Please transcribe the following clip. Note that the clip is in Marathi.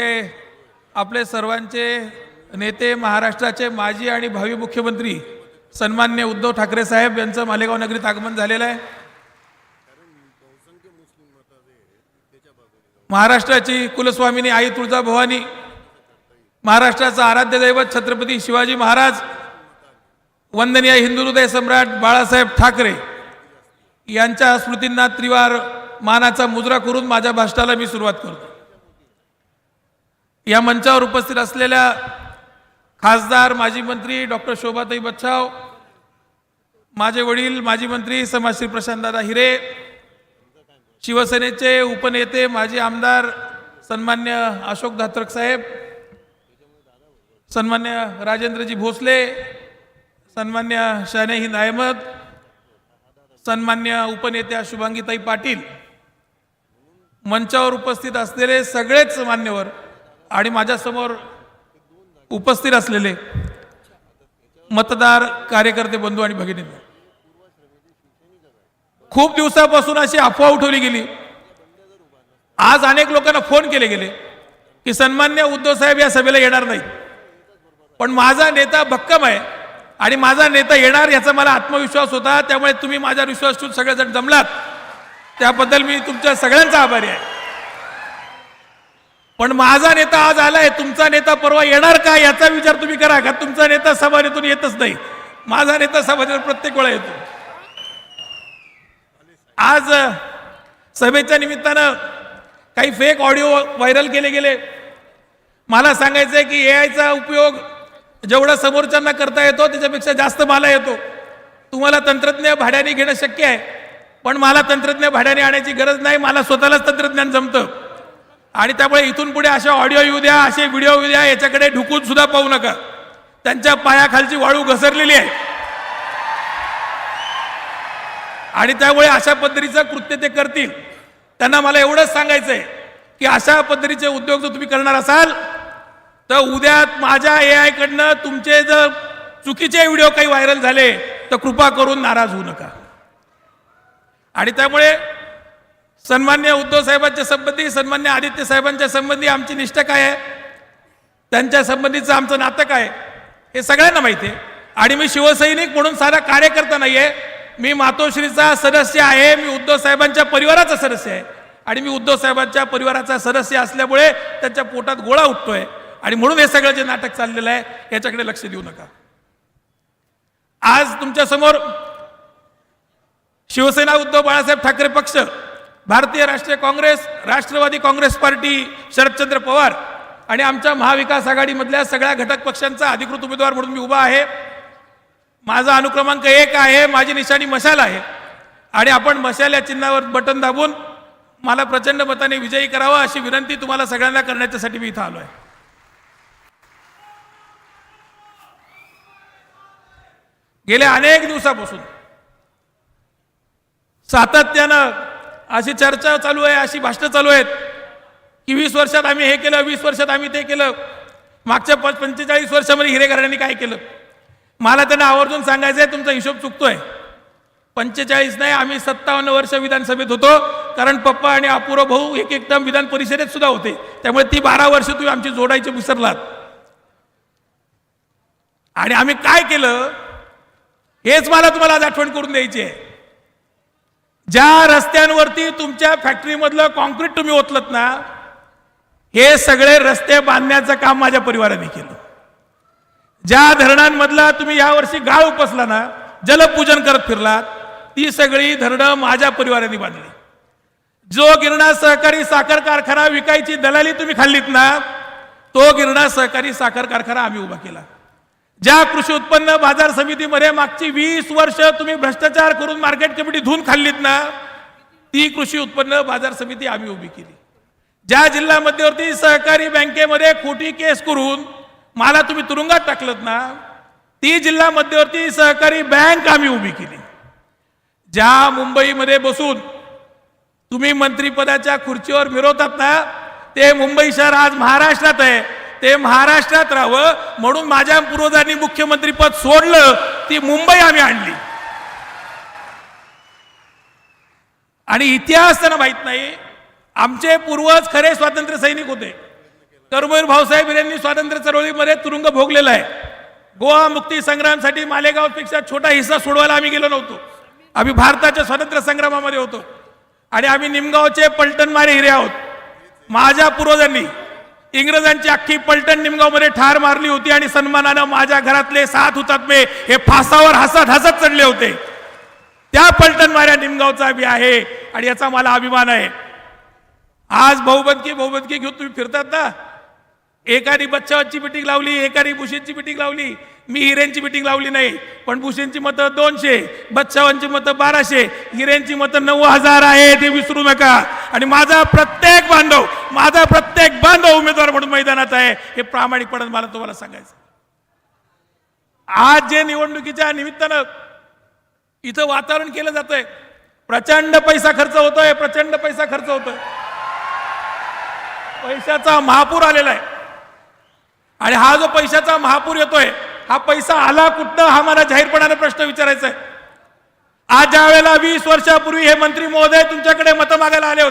आपले सर्वांचे नेते महाराष्ट्राचे माजी आणि भावी मुख्यमंत्री सन्मान्य उद्धव ठाकरे साहेब यांचं मालेगाव नगरीत आगमन झालेलं आहे. महाराष्ट्राची कुलस्वामिनी आई तुळजाभवानी महाराष्ट्राचा आराध्य दैवत छत्रपती शिवाजी महाराज वंदनीय हिंदू हृदय सम्राट बाळासाहेब ठाकरे यांच्या स्मृतींना त्रिवार मानाचा मुजरा करून माझ्या भाषणाला मी सुरुवात करतो. या मंचावर उपस्थित असलेल्या खासदार माजी मंत्री डॉक्टर शोभाताई बच्छाव माझे वडील माजी मंत्री समाजश्री प्रशांतदादा हिरे शिवसेनेचे उपनेते माजी आमदार सन्मान्य अशोक धात्रक साहेब सन्मान्य राजेंद्रजी भोसले सन्मान्य हिंद अहमद सन्मान्य उपनेत्या शुभांगीताई पाटील मंचावर उपस्थित असलेले सगळेच मान्यवर आणि माझ्यासमोर उपस्थित असलेले मतदार कार्यकर्ते बंधू आणि भगिनी खूप दिवसापासून अशी अफवा उठवली गेली. आज अनेक लोकांना फोन केले गेले की सन्मान्य उद्धव साहेब या सभेला येणार नाहीत. पण माझा नेता भक्कम आहे आणि माझा नेता येणार याचा मला आत्मविश्वास होता त्यामुळे तुम्ही माझा विश्वास ठेवून सगळेजण जमलात. त्याबद्दल मी तुमच्या सगळ्यांचा आभारी आहे. पण माझा नेता आज आलाय तुमचा नेता परवा येणार का? याचा विचार तुम्ही करा. का तुमचा नेता सभानेतून येतच नाही. माझा नेता सभानेतून प्रत्येक वेळा येतो. आज सभेच्या निमित्तानं काही फेक ऑडिओ व्हायरल केले गेले. मला सांगायचं आहे की ए आयचा उपयोग जेवढा समोरच्यांना करता येतो त्याच्यापेक्षा जास्त मला येतो. तुम्हाला तंत्रज्ञ भाड्याने घेणं शक्य आहे पण मला तंत्रज्ञ भाड्याने आणायची गरज नाही. मला स्वतःलाच तंत्रज्ञान जमतं. आणि त्यामुळे इथून पुढे अशा ऑडिओ येऊ द्या असे व्हिडिओ येऊ द्या याच्याकडे ढुकून सुद्धा पाहू नका. त्यांच्या पायाखालची वाळू घसरलेली आहे. आणि त्यामुळे अशा पद्धतीचं कृत्य ते करतील. त्यांना मला एवढंच सांगायचं आहे की अशा पद्धतीचे उद्योग जर तुम्ही करणार असाल तर उद्या माझ्या ए आयकडनं तुमचे जर चुकीचे व्हिडिओ काही व्हायरल झाले तर कृपा करून नाराज होऊ नका. आणि त्यामुळे सन्मान्य उद्धव साहेबांच्या संबंधी सन्मान्य आदित्य साहेबांच्या संबंधी आमची निष्ठा काय आहे? त्यांच्या संबंधीचं आमचं नातं काय हे सगळ्यांना माहिती आहे. आणि मी शिवसैनिक म्हणून सारा कार्यकर्ता नाही आहे मी मातोश्रीचा सदस्य आहे मी उद्धव साहेबांच्या परिवाराचा सदस्य आहे. आणि मी उद्धव साहेबांच्या परिवाराचा सदस्य असल्यामुळे त्यांच्या पोटात गोळा उठतोय. आणि म्हणून हे सगळं जे नाटक चाललेलं आहे याच्याकडे लक्ष देऊ नका. आज तुमच्यासमोर शिवसेना उद्धव बाळासाहेब ठाकरे पक्ष Bharatiya Rashtriya Congress Rashtravadi Congress party Sharadchandra Pawar आणि आमच्या महाविकास आघाडीमधल्या सगळ्या घटक पक्षांचा अधिकृत उमेदवार म्हणून मी उभा आहे. माझा अनुक्रमांक एक आहे माझी निशाणी मशाल आहे. आणि आपण मशाल या चिन्हावर बटन दाबून मला प्रचंड मताने विजयी करावा अशी विनंती तुम्हाला सगळ्यांना करण्याच्यासाठी मी इथं आलो आहे गेल्या अनेक दिवसापासून सातत्यानं अशी चर्चा चालू आहे अशी भाषणं चालू आहेत की वीस वर्षात आम्ही हे केलं वीस वर्षात आम्ही ते केलं. मागच्या प पंचेचाळीस वर्षामध्ये हिरेकरांनी काय केलं? मला त्यांना आवर्जून सांगायचं आहे तुमचा हिशोब चुकतोय. पंचेचाळीस नाही आम्ही सत्तावन्न वर्ष विधानसभेत होतो कारण पप्पा आणि अपुरो भाऊ एक एकदम विधान परिषदेत सुद्धा होते. त्यामुळे ती बारा वर्ष तुम्ही आमची जोडायची विसरलात. आणि आम्ही काय केलं? हेच मला तुम्हाला आज आठवण करून द्यायची आहे. ज्या रस्त्यांवरती तुमच्या फॅक्टरीमधलं कॉन्क्रीट तुम्ही ओतलत ना हे सगळे रस्ते बांधण्याचं काम माझ्या परिवाराने केलं. ज्या धरणांमधला तुम्ही यावर्षी गाळ उपसला ना जलपूजन करत फिरलात ती सगळी धरणं माझ्या परिवाराने बांधली. जो गिरणा सहकारी साखर कारखाना विकायची दलाली तुम्ही खाल्लीत ना तो गिरणा सहकारी साखर कारखाना आम्ही उभा केला. ज्या कृषी उत्पन्न बाजार समितीमध्ये मागची वीस वर्ष तुम्ही भ्रष्टाचार करून मार्केट कमिटी धुवून खाल्लीत ना ती कृषी उत्पन्न बाजार समिती आम्ही उभी केली. ज्या जिल्हा मध्यवर्ती सहकारी बँकेमध्ये खोटी केस करून मला तुम्ही तुरुंगात टाकलत ना ती जिल्हा मध्यवर्ती सहकारी बँक आम्ही उभी केली. ज्या मुंबईमध्ये बसून तुम्ही मंत्रिपदाच्या खुर्चीवर मिरवतात ना ते मुंबई शहर आज महाराष्ट्रात आहे. ते महाराष्ट्रात राहावं. म्हणून माझ्या पूर्वजांनी मुख्यमंत्रीपद सोडलं ती मुंबई आम्ही आणली. आणि इतिहास त्यांना माहीत नाही. आमचे पूर्वज खरे स्वातंत्र्य सैनिक होते. कर्मवीर भाऊसाहेब यांनी स्वातंत्र्य चळवळीमध्ये तुरुंग भोगलेला आहे. गोवा मुक्ती संग्रामसाठी मालेगावपेक्षा छोटा हिस्सा सोडवायला आम्ही गेलो नव्हतो. आम्ही भारताच्या स्वातंत्र्य संग्रामामध्ये होतो. आणि आम्ही निमगावचे पलटणमारे हिरे आहोत. माझ्या पूर्वजांनी इंग्रजांची अख्खी पलटण निमगावमध्ये ठार मारली होती आणि सन्मानानं माझ्या घरातले सात हुतात्मे हे फासावर हसत हसत चढले होते. त्या पलटण माऱ्या निमगावचा बी आहे आणि याचा मला अभिमान आहे. आज बहुबदकी बहुबदकी घेऊन तुम्ही फिरतात ना. एकारी बच्चावाची मिटिंग लावली एकारी भूषेनची मिटिंग लावली. मी हिरेंची मिटिंग लावली नाही पण भूषेनची मतं दोनशे बच्चावांची मतं बाराशे हिरेंची मतं नऊ हजार आहे ते विसरू नका. आणि माझा प्रत्येक बांधव माझा प्रत्येक बांधव उमेदवार म्हणून मैदानात आहे हे प्रामाणिकपणे मला तुम्हाला सांगायचं आज जे निवडणुकीच्या निमित्तानं इथं वातावरण केलं जातंय प्रचंड पैसा खर्च होतोय प्रचंड पैसा खर्च होतोय. पैशाचा महापूर आलेला आहे. आणि हा जो पैशाचा महापूर येतोय हा पैसा आला कुठं हा मला जाहीरपणाने प्रश्न विचारायचा आहे. आज ज्या वेळेला वीस वर्षापूर्वी हे मंत्री महोदय तुमच्याकडे मतं मागायला आले होते